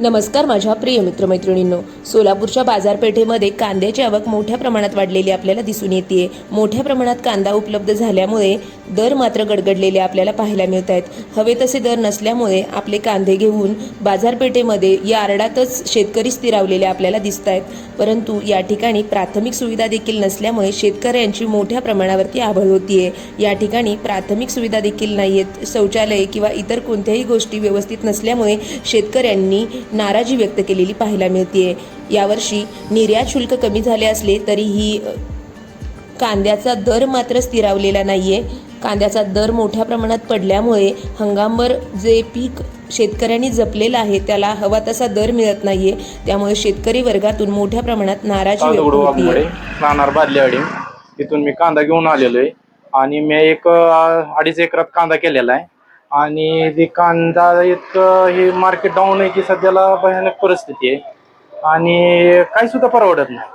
नमस्कार माझ्या प्रिय मित्रमैत्रिणींनो. सोलापूरच्या बाजारपेठेमध्ये कांद्याची आवक मोठ्या प्रमाणात वाढलेली आपल्याला दिसून येते मोठ्या प्रमाणात कांदा उपलब्ध झाल्यामुळे दर मात्र गडगडलेले आपल्याला पाहायला मिळत आहेत हवे तसे दर नसल्यामुळे आपले कांदे घेऊन बाजारपेठेमध्ये या आरडातच शेतकरी स्थिरावलेले आपल्याला दिसत आहेत परंतु या ठिकाणी प्राथमिक सुविधा देखील नसल्यामुळे शेतकऱ्यांची मोठ्या प्रमाणावरती आभळ होतीये. या ठिकाणी प्राथमिक सुविधा देखील नाही आहेत शौचालय किंवा इतर कोणत्याही गोष्टी व्यवस्थित नसल्यामुळे शेतकऱ्यांनी नाराजी व्यक्त केलेली पाहायला मिळते यावर्षी निर्यात शुल्क कमी झाले असले तरीही कांद्याचा दर मात्र स्थिरावलेला नाहीये. कांद्याचा दर मोठ्या प्रमाणात पडल्यामुळे हंगामभर जे पीक शेतकऱ्यांनी जपलेलं आहे त्याला हवा तसा दर मिळत नाहीये. त्यामुळे शेतकरी वर्गातून मोठ्या प्रमाणात नाराजी व्यक्त राहणार तिथून मी कांदा घेऊन आलेलो आहे आणि मी एक अडीच एकरात कांदा केलेला आहे. आणि ते कांदा इतकं हे मार्केट डाऊन आहे की सध्याला भयानक परिस्थिती आहे. आणि काही सुद्धा परवडत नाही.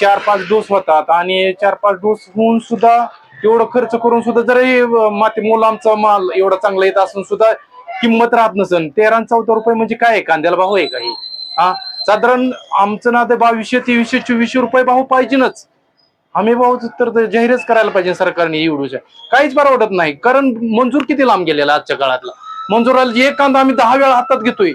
चार पाच डोस होतात आणि चार पाच डोस होऊन सुद्धा एवढं खर्च करून सुद्धा जरी माती मुलांचा माल एवढा चांगला येत असून सुद्धा किंमत राहत नसन तेरा चौदा रुपये म्हणजे काय आहे? कांद्याला भाव आहे काही हा? साधारण आमचं ना ते बावीसशे तेवीसशे चोवीसशे रुपये भाव पाहिजेच आम्ही भाऊ तर ते जाहीरच करायला पाहिजे सरकारने एवढूच्या काहीच परवडत नाही. कारण मंजूर किती लांब गेलेला आजच्या काळातला? मंजुराला एक कांदा आम्ही दहा वेळा हातात घेतोय.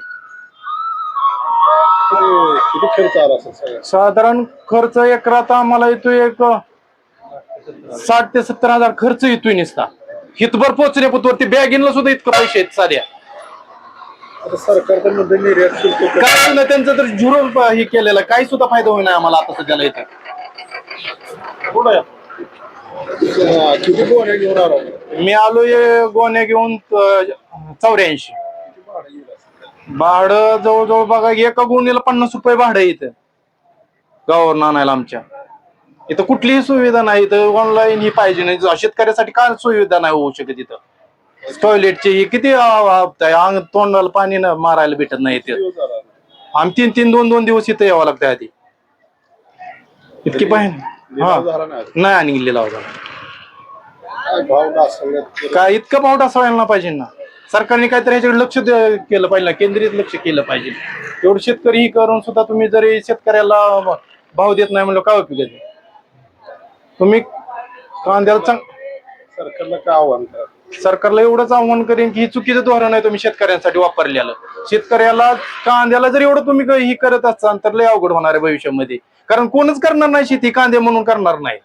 किती खर्च आला असेल सगळ्या साधारण खर्च एकरात आम्हाला येतोय एक साठ ते सत्तर हजार खर्च येतोय नुसता. हितभर पोहोचण्यापुरती बॅगिनला सुद्धा इतकं पैसे आहेत साध्या आता निर्यात शुल्क. काय त्यांचं तर झिरो हे केलेलं. काही सुद्धा फायदा होईना आम्हाला आता सध्याला इथं. कुठं किती गोण्या घेऊन आला? मी आलोय गोण्या घेऊन चौऱ्याऐंशी. भाडं जवळजवळ बघा एका गोणीला पन्नास रुपये भाडं इथं. गावावर आणायला आमच्या. इथं कुठलीही सुविधा नाही इथं ऑनलाईन ही पाहिजे नाही. शेतकऱ्यासाठी काय सुविधा नाही होऊ शकत इथं. टॉयलेटची ही किती अंग तोंडाला पाणी न मारायला भेटत नाही इथे. आम्ही तीन तीन दोन दोन दिवस इथं यावं लागतं आधी. इतकी पाहिजे. हा. झाला नाही आणि लिलाव झाला काय इतकं पाऊट असायला पाहिजे ना. सरकारने काहीतरी याच्याकडे लक्ष दे- केलं पाहिजे ना केंद्रित लक्ष केलं पाहिजे. एवढं शेतकरी ही करून सुद्धा तुम्ही जरी शेतकऱ्याला भाव देत नाही म्हणलं काय उपयोग आहे? तुम्ही कांद्याला चांग सरकारला काय आव्हान करा सरकारला एवढंच आव्हान करेन की ही चुकीचं धोरण आहे तुम्ही शेतकऱ्यांसाठी वापरलेलं. शेतकऱ्याला कांद्याला जर एवढं तुम्ही ही करत असाल तर लय अवघड होणार आहे भविष्यामध्ये. कारण कोणच करणार नाही शेती कांदे म्हणून करणार नाही.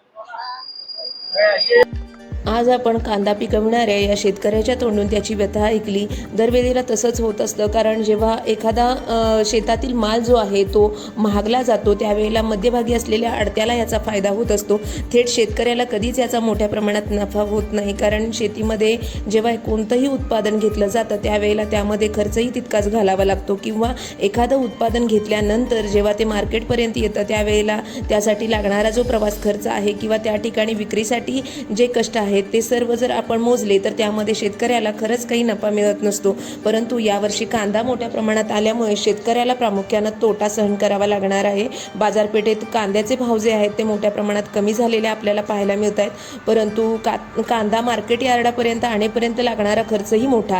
आज आपण कांदा पिकवणाऱ्या या शेतकऱ्याच्या तोंडून त्याची व्यथा ऐकली. दरवेळेला तसंच होत असतं कारण जेव्हा एखादा शेतातील माल जो आहे तो महागला जातो त्यावेळेला मध्यभागी असलेल्या अडत्याला याचा फायदा होत असतो. थेट शेतकऱ्याला कधीच याचा मोठ्या प्रमाणात नफा होत नाही कारण शेतीमध्ये जेव्हा कोणतंही उत्पादन घेतलं जातं त्यावेळेला त्यामध्ये खर्चही तितकाच घालावा लागतो. किंवा एखादं उत्पादन घेतल्यानंतर जेव्हा ते मार्केटपर्यंत येतं त्यावेळेला त्यासाठी लागणारा जो प्रवास खर्च आहे किंवा त्या ठिकाणी विक्रीसाठी जे कष्ट आहे आहेत ते सर्व जर आपण मोजले तर त्यामध्ये शेतकऱ्याला खरंच काही नफा मिळत नसतो. परंतु यावर्षी कांदा मोठ्या प्रमाणात आल्यामुळे शेतकऱ्याला प्रामुख्यानं तोटा सहन करावा लागणार आहे. बाजारपेठेत कांद्याचे भाव जे आहेत ते मोठ्या प्रमाणात कमी झालेले आपल्याला पाहायला मिळत आहेत परंतु का कांदा मार्केट यार्डापर्यंत आणेपर्यंत लागणारा खर्चही मोठा